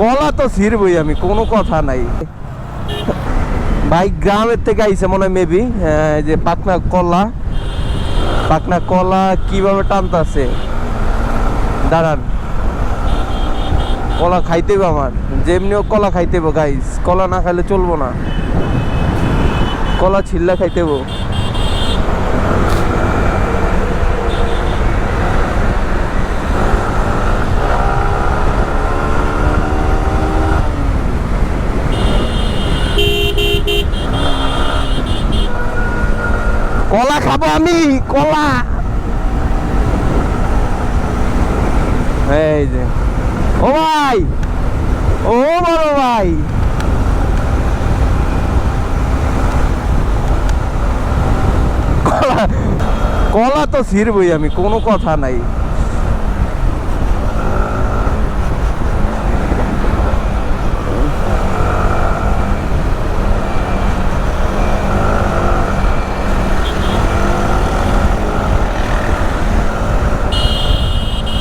কলা তো ছিড়বই আমি, কোনো কথা নাই। ভাই গ্রামের থেকে আইছে মনে হয় মেবি যে পাকনা কলা। পাকনা কলা কীভাবে টানতাছে? দাঁড়ান। কলা খাইতে হবে আমার। যেমনিও কলা খাইতে গাইস কলা না খাইলে চলবো না। কলা ছিল্লা খাইতে কলা খাব আমি, কলা। এই যে। ও ভাই, ও বড় ভাই। কলা তো ছিড়বই আমি, কোনো কথা নাই।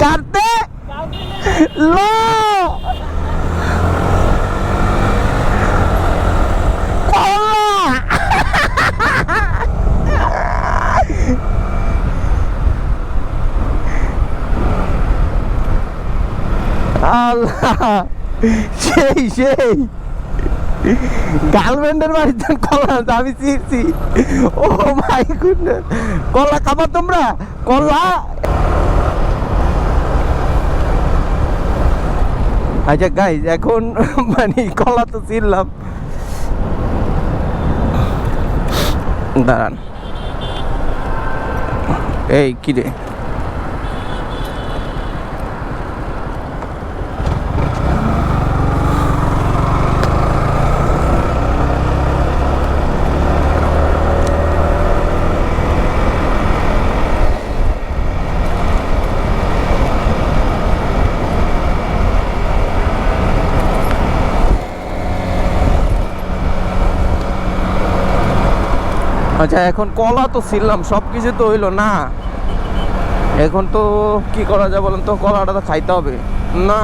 কাটতে সেই সেই। গার্লফ্রেন্ডের বাড়িতে কলা আমি চিরছি। ও মাই গুডনেস। কলা খাবার তোমরা? কলা আচ্ছা গাইজ এখন মানে কলা তো চিনলাম দাঁড়ান। এই কিরে আচ্ছা এখন কলা তো ছিললাম সব কিছু তো হইল না। এখন তো কি করা যায় বলেন তো, কলাটা তো খাইতে হবে। না।